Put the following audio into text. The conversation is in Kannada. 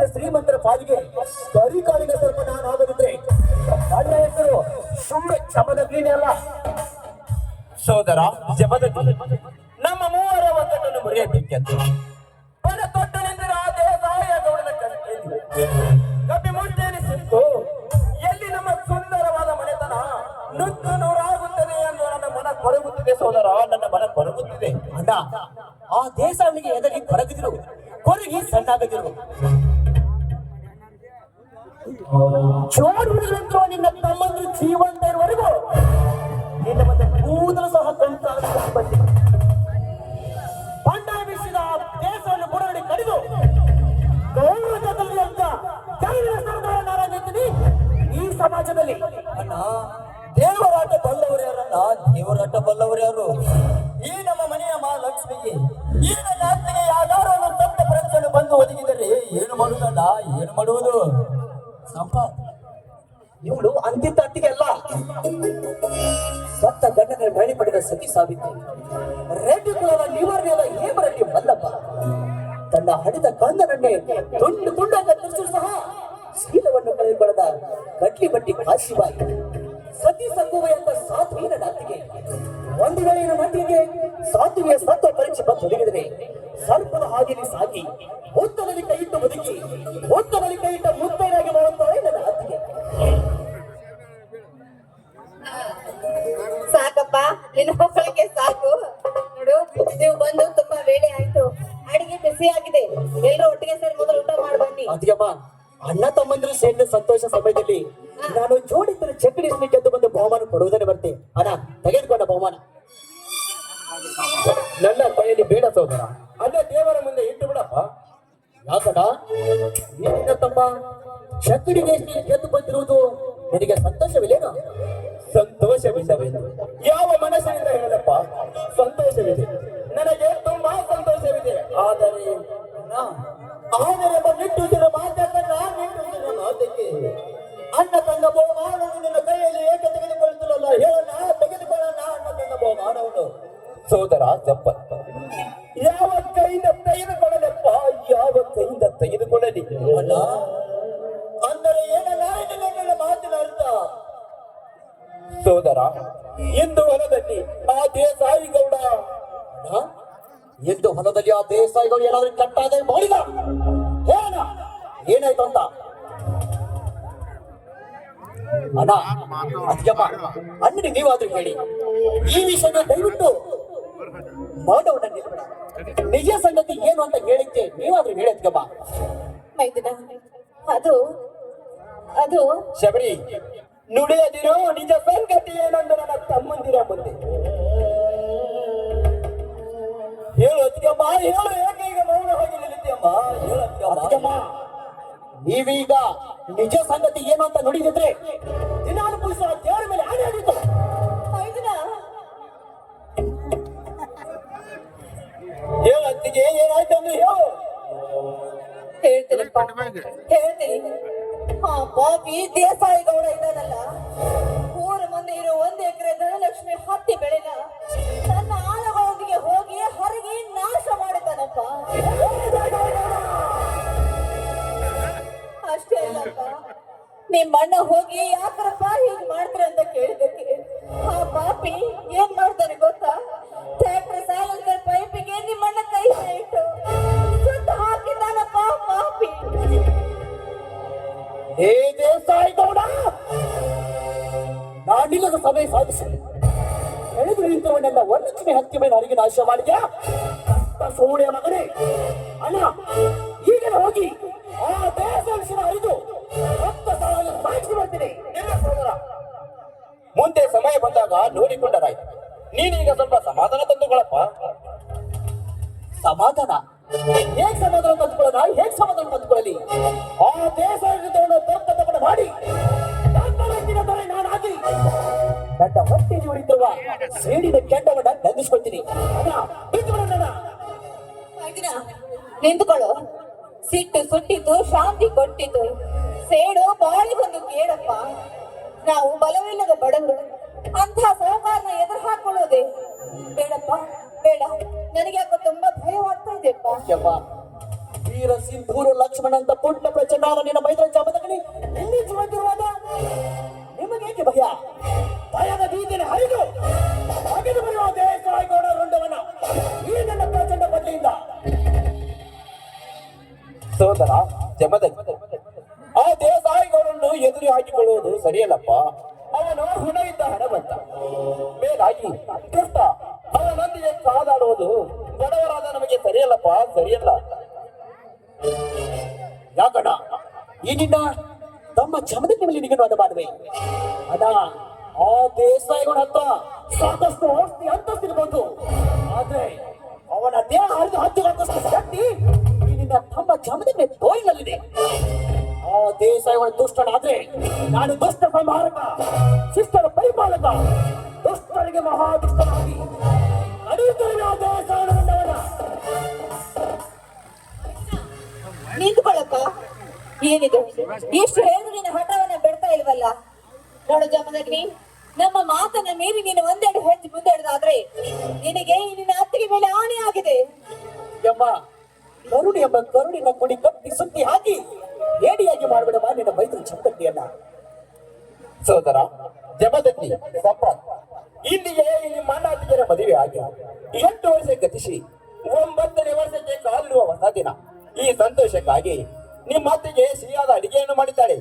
ಜಗತ್ತಿನ ಶ್ರೀಮಂತರ ಪಾಲಿಗೆ ಕರಿಕಾಲಿನ ಸ್ವಲ್ಪ ನಾನು ಆಗದಿದ್ರೆ ನನ್ನ ಹೆಸರು ಸುಮ್ಮನೆ ಚಮದಗ್ಲಿನೇ ಅಲ್ಲ. ಸೋದರ ಜಮದಗ್ನಿ ನಮ್ಮ ಮೂವರ ಒಂದನ್ನು ಮುರಿಯಬೇಕೆಂದು. ಪದ ತೊಟ್ಟನೆಂದರೆ ಆ ಸಹಾಯ ಗೌಡನ ಕಪಿ ಮುಟ್ಟೇನಿಸಿತ್ತು ಎಲ್ಲಿ ನಮ್ಮ ಸುಂದರವಾದ ಮನೆತನ? ನುಗ್ಗು ನೂರಾಗುತ್ತದೆ ಎಂದು ನನ್ನ ಮನ ಕೊರಗುತ್ತಿದೆ ಸೋದರ ನನ್ನ ಮನ ಕೊರಗುತ್ತಿದೆ. ಅಣ್ಣ, ಆ ದೇಸಾವಳಿಗೆ ಎದರಿ ಕೊರಗಿದ್ರು. ಕೊರಗಿ ಸಣ್ಣಾಗದಿರು. ಚೋಡುಗಳಂತೂ ನಿನ್ನ ತಮ್ಮಂದ್ರು ಜೀವಂತ ಇರುವವರೆಗೂ ನಿನ್ನ ಮತ್ತೆ ಕೂದಲು ಸಹ ಬೀಸಿದ ಆ ದೇಶವನ್ನು ಬುಡಗಡೆ ಕಡಿದು ಗೌರವದಲ್ಲಿ ಅಂತ ಈ ಸಮಾಜದಲ್ಲಿ ಅಣ್ಣ ದೇವರಾಟ ಬಲ್ಲವರು ಯಾರಣ್ಣ ದೇವರಾಟ ಬಲ್ಲವರು ಯಾರು? ಈ ನಮ್ಮ ಮನೆಯ ಮಹಾಲಕ್ಷ್ಮಿಗೆ, ಈ ನನ್ನ ಅತ್ತಿಗೆ ಯಾವ್ದಾರು ಒಂದು ಪರೀಕ್ಷೆಯನ್ನು ಬಂದು ಒದಗಿದರೆ ಏನು ಮಾಡುವುದಣ್ಣ ಏನು ಮಾಡುವುದು? ಸಂಪಾತ್ ಇವಳು ಅಂತಿದ್ದ ಅತ್ತಿಗೆ ಅಲ್ಲ ಸತ್ತ ಗಂಡನ ಬಳಿ ಪಡೆದ ಸತಿ ಸಾವಿತ್ರಿ. ರೆಡ್ಡಿ ಕುಲದ ನಿವಾರಣೆಯಾದ ಹೇಮರೆಡ್ಡಿ ಬಂದಪ್ಪ ತನ್ನ ಹಡಿದ ಕಂದನನ್ನೇ ತುಂಡು ತುಂಡಾಗ ಕತ್ತರಿಸಲು ಸಹ. ಶೀಲವನ್ನು ಕಳೆದುಕೊಳ್ಳದ ಗಟ್ಟಿ ಬಟ್ಟಿ ಕಾಶಿಬಾಯಿ. ಸತಿ ಸಂಗುವ ಎಂಬ ಸಾಧ್ವೀನ ನಾತಿಗೆ. ಒಂದು ವೇಳೆಯ ಮಟ್ಟಿಗೆ ಸಾತ್ವಿಯ ಸತ್ವ ಪರೀಕ್ಷೆ ಬಂದು ಒದಗಿದರೆ ಸರ್ಪದ ಸಾಕಿ ಸಾಗಿ ಮುತ್ತದಲ್ಲಿ ಇಟ್ಟು ಬದುಕಿ ಮುತ್ತದಲ್ಲಿ ಕೈ ಇಟ್ಟ ಮಾಡುತ್ತಾಳೆ ಮಕ್ಕಳಿಗೆ ಸಾಕು. ನೋಡು ನೀವು ಬಂದು ತುಂಬಾ ವೇಳೆ ಆಯ್ತು. ಅಡಿಗೆ ಬಿಸಿ ಆಗಿದೆ. ಎಲ್ಲರೂ ಒಟ್ಟಿಗೆ ಸೇರಿ ಮೊದಲು ಊಟ ಮಾಡಿ ಬನ್ನಿ. ಅದಕ್ಕಮ್ಮ ಅಣ್ಣ ತಮ್ಮಂದಿರು ಸೇರಿದ ಸಂತೋಷ ಸಮಯದಲ್ಲಿ ನಾನು ಜೋಡಿತರ ಚಕ್ಕಡಿ ಗೆದ್ದು ಬಂದು ಬಹುಮಾನ ಕೊಡುವುದನ್ನು ಬರ್ತೆ ಅಣ್ಣ ತೆಗೆದುಕೊಂಡ ಬಹುಮಾನ. ನನ್ನ ಕೈಯಲ್ಲಿ ಬೇಡ ಸೋದರ ಅದೇ ದೇವರ ಮುಂದೆ ಇಟ್ಟು ಬಿಡಪ್ಪ. ಯಾಕಡ ನೀನಿನ ತಮ್ಮ ಚಕ್ಕಡಿ ಗೆದ್ದು ಬಂದಿರುವುದು ನಿನಗೆ ಸಂತೋಷವಿಲ್ಲೇನು? ಸಂತೋಷವಿಲ್ಲವೆಂದು. ಯಾವ ಮನಸ್ಸಿನಿಂದ ಹೇಳಪ್ಪ? ಸಂತೋಷವಿದೆ. ನನಗೆ ತುಂಬಾ ಸಂತೋಷವಿದೆ. ಆದರೆ ಆದರೆ ಒಬ್ಬ ನಿಟ್ಟುಸಿರ ನಾನು ನಿಟ್ಟುಸಿರ ಮಾತಕ್ಕೆ ಅಣ್ಣ ತಂದ ಬಹುಮಾನವನ್ನು ನಿನ್ನ ಕೈಯಲ್ಲಿ ಏಕೆ ತೆಗೆದುಕೊಳ್ಳುತ್ತಿಲ್ಲ ಹೇಳೋಣ? ತೆಗೆದುಕೊಳ್ಳೋಣ ಅಣ್ಣ ತಂದ ಬಹುಮಾನವನ್ನು. ಸೋದರ ಜಪ್ಪ. ಯಾವ ಕೈಯಿಂದ ತೆಗೆದುಕೊಳ್ಳಲಪ್ಪ? ಯಾವ ಕೈಯಿಂದ ತೆಗೆದುಕೊಳ್ಳಲಿ? ಅಣ್ಣ, ಅಂದರೆ ಏನಲ್ಲ ಸೋದರ, ಇಂದು ಹೊಲದಲ್ಲಿ ಆ ದೇಸಾಯಿ ಗೌಡ ಎಂದು ಹೊಲದಲ್ಲಿ ಆ ದೇಸಾಯಿ ಗೌಡ ಏನಾದ್ರೂ ಕಟ್ಟಾದ ಮಾಡಿದ? ಏನಾಯ್ತು ಅಂತ? ಅಣ್ಣ ನೀವಾದ್ರೂ ಹೇಳಿ. ಈ ವಿಷಯನ ದಯವಿಟ್ಟು ನಿಲ್ಬೇಡ ನಿಜ ಸಂಗತಿ ಏನು ಅಂತ ಹೇಳಿದ್ದೆ ನೀವಾದ್ರೂ ಹೇಳಿ ಅದ್ಯಮ್ಮ ಅದು ಅದು ಶಬರಿ. ನುಡಿಯದಿರೋ ನಿಜ ಸಂಗತಿ ಏನಂದು ನನ್ನ ತಮ್ಮಂದಿರ ಮುಂದೆ. ಹೇಳು ಅತ್ತಿಗೆಮ್ಮ ಹೇಳು ಯಾಕೆ ಈಗ ಮೌನ ಹೋಗಿ ನಿಲ್ಲಿದ್ಯಮ್ಮ? ಹೇಳು ನೀವೀಗ ನಿಜ ಸಂಗತಿ ಏನು ಅಂತ ನುಡಿದಿದ್ರೆ ದಿನಾಲು ಪುರುಷ ದೇವರ ಮೇಲೆ ಆಣೆ ಆಡಿತು. ಹೇಳು ಅತ್ತಿಗೆ ಏನಾಯ್ತು ಅಂದ್ರೆ ಹೇಳು. ಹೇಳ್ತೀನಿ ಹೇಳ್ತೀನಿ. ಪಾಪಿ ದೇಸಾಯಿ ಗೌಡ ಇದ್ದಾನಲ್ಲ. ಊರ ಮುಂದೆ ಇರೋ ಒಂದ್ ಎಕರೆ ಧನಲಕ್ಷ್ಮಿ ಹತ್ತಿ ಬೆಳೆನ ತನ್ನ ಆಳುಗಳೊಂದಿಗೆ ಹೋಗಿ ಹರಗಿ ನಾಶ ಮಾಡಿದ್ದಾನಪ್ಪ. ಅಷ್ಟೇ ಅಲ್ಲಪ್ಪ, ನಿಮ್ಮ ಅಣ್ಣ ಹೋಗಿ ಯಾಕರಪ್ಪ ಹೀಗ್ ಮಾಡ್ತಾರೆ ಅಂತ ಕೇಳಿದಕ್ಕೆ ಆ ಪಾಪಿ ಏನ್ ಮಾಡ್ತಾನೆ ಗೊತ್ತಾ? ಸಭೆ ಸಾಧಿಸಿ. ಎಳೆದು ನಿಂತವನ್ನೆಲ್ಲ ವರಲಕ್ಷ್ಮಿ ಹತ್ತಿ ಮೇಲೆ ಅರಿಗಿ ನಾಶ ಮಾಡಿದ್ಯಾ ಸೋಳೆಯ ಮಗನೇ, ಅಣ್ಣ ಈಗಲೇ ಹೋಗಿ. ಆ ಅರಿದು ಮುಂದೆ ಸಮಯ ಬಂದಾಗ ನೋಡಿಕೊಂಡರಾಯ್ತು. ನೀನೀಗ ಸ್ವಲ್ಪ ಸಮಾಧಾನ ತಂದುಕೊಳ್ಳಪ್ಪ. ಸಮಾಧಾನ? ಹೇಗ್ ಸಮಾಧಾನ ತಂದುಕೊಳ್ಳೋಣ? ಹೇಗ್ ಸಮಾಧಾನ ತಂದುಕೊಳ್ಳಲಿ? ಆ ದೇಶ ಮಾಡಿ. ನಾನು ಆಗಿ ನನ್ನ ಹೊಟ್ಟೆಗೆ ಉಳಿದಿರುವ ಸೇಡಿನ ಕೆಂಡವನ್ನ ಮಗನ, ನಿಂತ್ಕೊಳ್ಳು. ಸಿಟ್ಟು ಸುಟ್ಟಿತು ಶಾಂತಿ ಕೊಟ್ಟಿತು ಸೇಡು ಬಾಳಿ ಬಾಳಿಗೊಂದು ಕೇಳಪ್ಪ ನಾವು ಬಲವಿಲ್ಲದ ಬಡವರು ಅಂತ ಸಹಕಾರನ ಎದುರು ಹಾಕೊಳ್ಳೋದೆ ಬೇಡಪ್ಪ ಬೇಡ. ನನಗೆ ಯಾಕೋ ತುಂಬಾ ಭಯವಾಗ್ತಾ ಇದೆ ಯವ್ವ ವೀರ ಸಿಂಧೂರು ಲಕ್ಷ್ಮಣ ಅಂತ ಪುಟ್ಟ ಪ್ರಚಂಡ ನಿನ್ನ ಮೈತ್ರ ಜೀವಂತಿರುವಾಗ ನಿಮಗೇಕೆ ಭಯ? ಭಯದ ಬೀದಿನ ಹರಿದು ಅಗೆದು ಬರುವ ದೇಸಾಯಿಗೌಡ ರುಂಡವನ ಈ ನನ್ನ ಪ್ರಚಂಡ ಬದಲಿಯಿಂದ. ಸೋದರ ಜಮದ ಆ ದೇಸಾಯಿಗಳನ್ನು ಎದುರು ಹಾಕಿಕೊಳ್ಳುವುದು ಸರಿಯಲ್ಲಪ್ಪ. ಅವನು ಹುಣ ಇದ್ದ ಹಣವಂತ ಮೇಲಾಗಿ ದುಷ್ಟ ಅವನೊಂದಿಗೆ ಕಾದಾಡುವುದು ಬಡವರಾದ ನಮಗೆ ಸರಿಯಲ್ಲಪ್ಪ, ಸರಿಯಲ್ಲ. ಯಾಕಣ್ಣ, ಈ ತಮ್ಮ ಜಮದಗ್ನಿ ಮೇಲೆ ನಿಗಣವಾದ ಮಾಡುವೆ ಅಣ್ಣ ಆ ದೇಸಾಯಿಗಳ ಹತ್ರ ಸಾಕಷ್ಟು ಆಸ್ತಿ ಅಂತಸ್ತಿರ್ಬೋದು ಆದ್ರೆ ಅವನ ದೇಹ ಹರಿದು ಹತ್ತಿರಕ್ಕಷ್ಟು ಶಕ್ತಿ ನಿನ್ನ ತಮ್ಮ ಜಮದಿನ ತೋಯಿನಲ್ಲಿದೆ. ಆ ದೇಸಾಯಿಗಳ ದುಷ್ಟನಾದ್ರೆ ನಾನು ದುಷ್ಟ ಸಂಹಾರಕ, ಶಿಷ್ಟರ ಪರಿಪಾಲಕ, ದುಷ್ಟರಿಗೆ ಮಹಾದುಷ್ಟನಾಗಿ. ನಡೆಯುತ್ತೇನೆ ಆ ದೇಸಾಯಿಗಳವನ ನಿಂತ್ಕೊಳ್ಳಪ್ಪ. ಏನಿದು? ಇಷ್ಟು ಹೇಳಿದ್ರೆ ನಿನ್ನ ಹಠವನ್ನ ಬಿಡ್ತಾ ಇಲ್ವಲ್ಲ? ನಮ್ಮ ಮಾತನ್ನ ಮೀರಿ ನೀನು ಒಂದೆರಡು ಹೆಜ್ಜೆ ಮುಂದೆಡೆದಾದ್ರೆ ನಿನಗೆ ನಿನ್ನ ಅತ್ತಿಗೆ ಮೇಲೆ ಆಣೆ ಆಗಿದೆ. ಎಂಬ ಕರುಣಿ ಎಂಬ ಕರುಣಿನ ಕುಡಿ ಕಟ್ಟಿ ಸುತ್ತಿ ಹಾಕಿ ಏಡಿಯಾಗಿ ಮಾಡಬೇಡ ನಿನ್ನ ಮೈತ್ರಿ ಚಂದಟ್ಟಿಯನ್ನ ಸೋದರ ಜಮದಗ್ನಿ ಸಂಪತ್ ಇಲ್ಲಿಗೆ ನಿಮ್ಮ ಅಣ್ಣಾತಿಗೆರ ಮದುವೆ ಆಗಿ ಎಂಟು ವರ್ಷ ಗತಿಸಿ, ಒಂಬತ್ತನೇ ವರ್ಷಕ್ಕೆ ಕಾಲಿಡುವ ಹೊಸ ದಿನ. ಈ ಸಂತೋಷಕ್ಕಾಗಿ ನಿಮ್ಮ ಅತ್ತಿಗೆ ಸಿಹಿಯಾದ ಅಡಿಗೆಯನ್ನು ಮಾಡಿದ್ದಾಳೆ